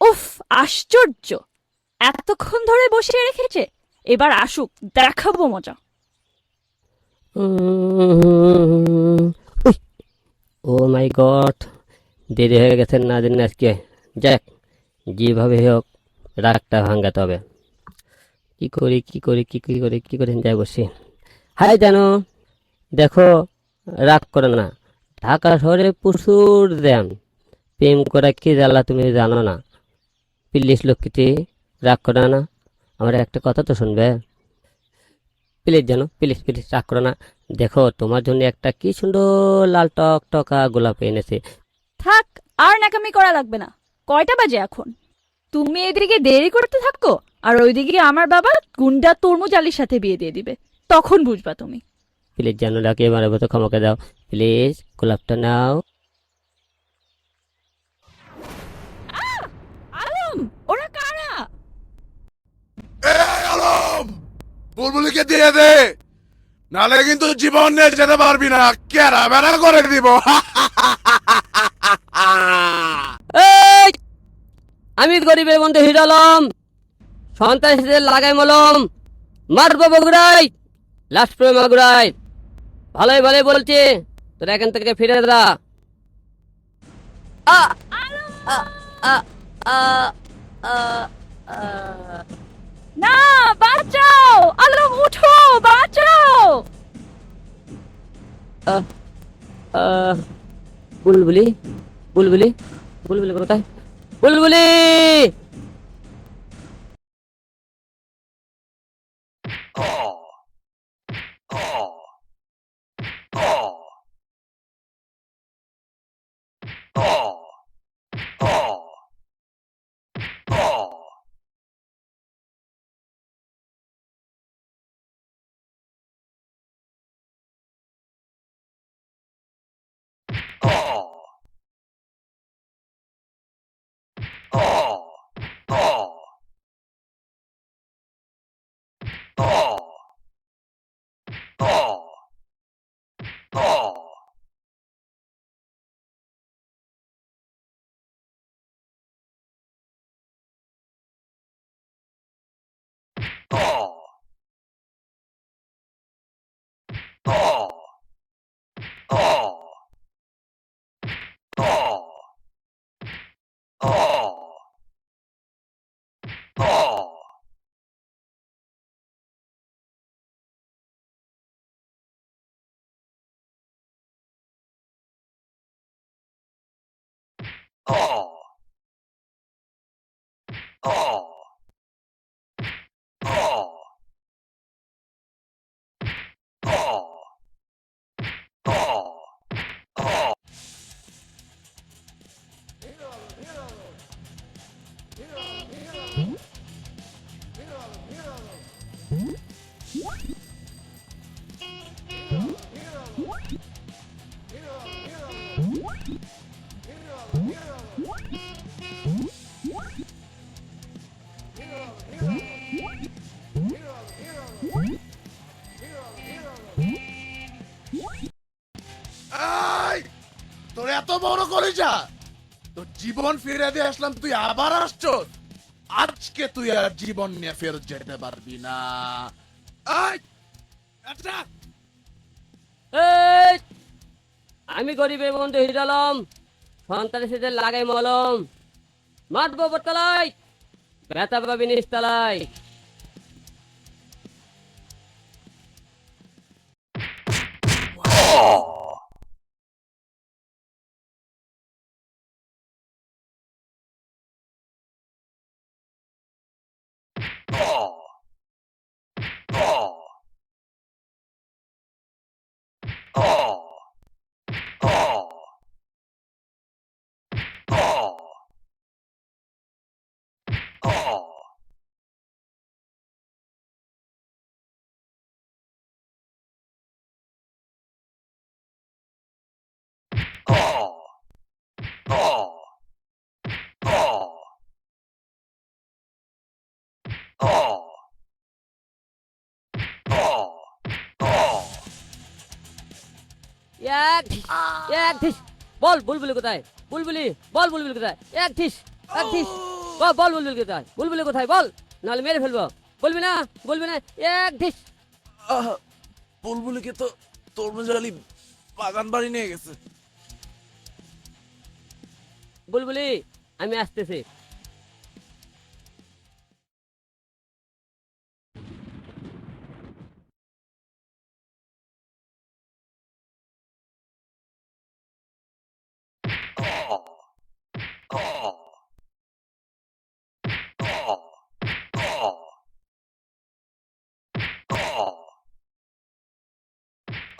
উফ আশ্চর্য এতক্ষণ ধরে বসিয়ে রেখেছে এবার আসুক দেখাবো মজা ও মাই গড দেরি হয়ে গেছে না দিন আজকে যাক যেভাবে হোক রাগটা ভাঙাতে হবে কি করি কি করি কি কি করি কি করি যাই বসি হাই জানো দেখো রাগ করে না ঢাকা শহরে প্রচুর দাম প্রেম করা কি জ্বালা তুমি জানো না প্লিজ লক্ষ্মীটি রাগ করো না। আমার একটা কথা তো শুনবে। প্লিজ জানো প্লিজ প্লিজ রাগ করো না। দেখো তোমার জন্য একটা কি সুন্দর লাল টক টকা গোলাপ এনেছে। থাক আর নাকামি করা লাগবে না। কয়টা বাজে এখন? তুমি এদিকে দেরি করতে থাকো আর ওইদিকে আমার বাবা গুন্ডা তরমুজ আলীর সাথে বিয়ে দিয়ে দিবে। তখন বুঝবা তুমি। প্লিজ জানো ডাকে এবারে মতো ক্ষমাকে দাও। প্লিজ গোলাপটা নাও আলম ওরা কারা এই আলম বুলবুলিকে দিয়ে দে। নালে কিন্তু জীবন নিয়ে যেতে পারবি না। কেরা বেড়া করে দিব। এই আমি গরিবের বন্ধু হিরালম সন্ত্রাসীদের লাগাই মলম। মারবো বগুড়াই লাস্ট প্রেম মাগুড়াই ভালোই ভালোই বলছি। তোরা এখান থেকে ফিরে যা। আ, আ, আ, আ, আ, আ। না আহ, আহ, বুলবুলি বুলবুলি বুলবুলি কোথায় বুলবুলি তোর এত বড় তোর জীবন ফিরে দিয়ে আসলাম, তুই আবার আজকে তুই আর জীবন নিয়ে ফেরত যেতে পারবি না। আচ্ছা। আমি গরিবের বন্ধু হিরালম সন্ত্রাসীদের লাগাই মলম। মাতবো বটতলায় ব্যথা পাবি নিচতলায় এক এক ধিস বল বুলবুলি কোথায়? বুলবুলি বল বুলবুলি কোথায়? এক ধিস এক ধিস বল বল বুলবুল কোথায়? বুলবুলি কোথায়? বল নাহলে মেরে ফেলব। বলবি না বলবি না এক আহ, বুলবুলিকে তো তরমুজ আলী বাগান বাড়ি নিয়ে গেছে। বুলবুলি আমি আসতেছি।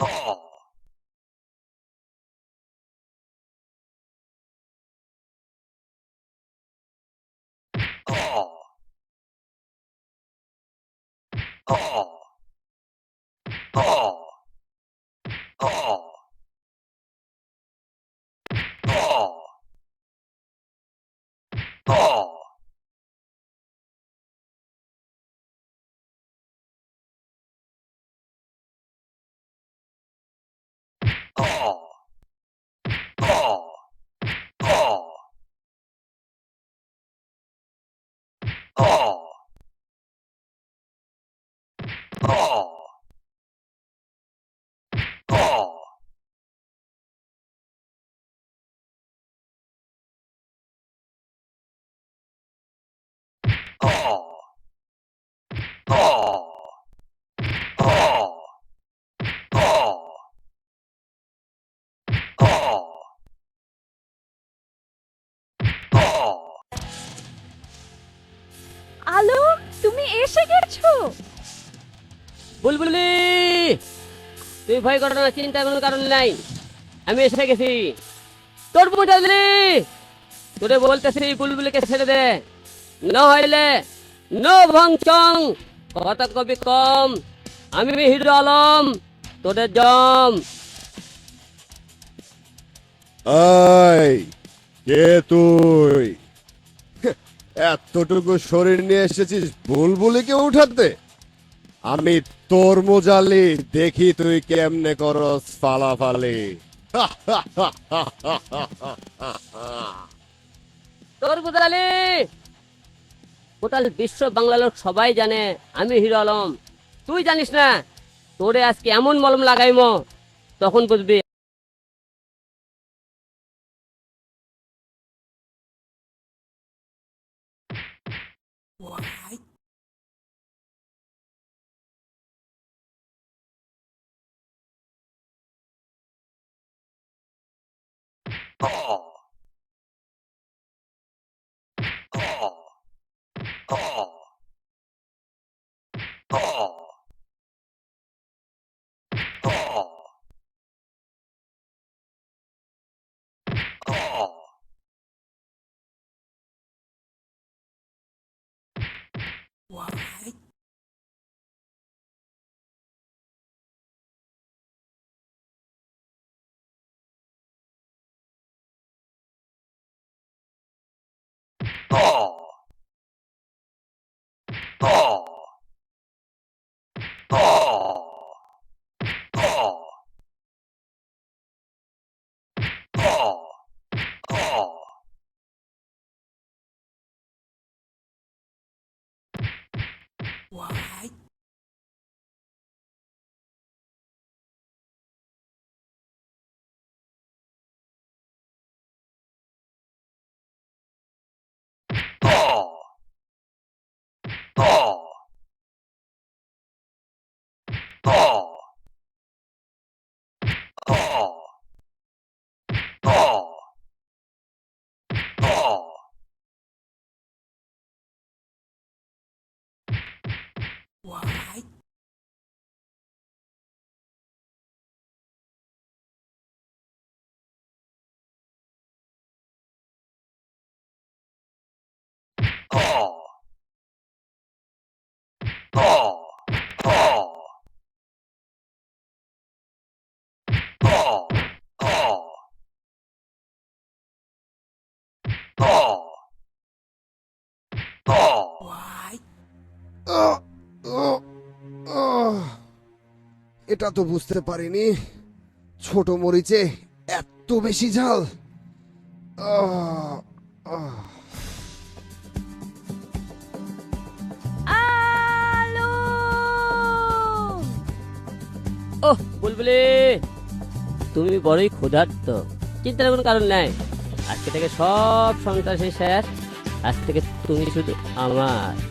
আলো বুলবুলি, তুই ভয় করো না, চিন্তা কোনো কারণ নাই। আমি এসে গেছি। তোর বুঝালি তোরে বলতেছি বুলবুলিকে ছেড়ে দে। নো ভংচং, কথা কবি কম, আমি হিরো আলম, তোদের জম। আই কে তুই? এতটুকু শরীর নিয়ে এসেছিস, বুলবুলিকে উঠাতে। আমি তোর মোজালি দেখি তুই কেমনে করস ফালাফালি। তোর বুঝালি টোটাল বিশ্ব বাংলা লোক সবাই জানে, আমি হিরো আলম। তুই জানিস না, তোরে আজকে এমন মলম লাগাইমো, তখন বুঝবি ว้ายโอ้โอ้ 我还哦。哦。এটা তো বুঝতে পারিনি। ছোট মরিচে এত বেশি ঝাল। ওহ বুলবুলি তুমি বড়ই ক্ষুধার্ত। চিন্তার কোনো কারণ নাই। আজকে থেকে সব সন্ত্রাসের শেষ। আজ থেকে তুমি শুধু আমার।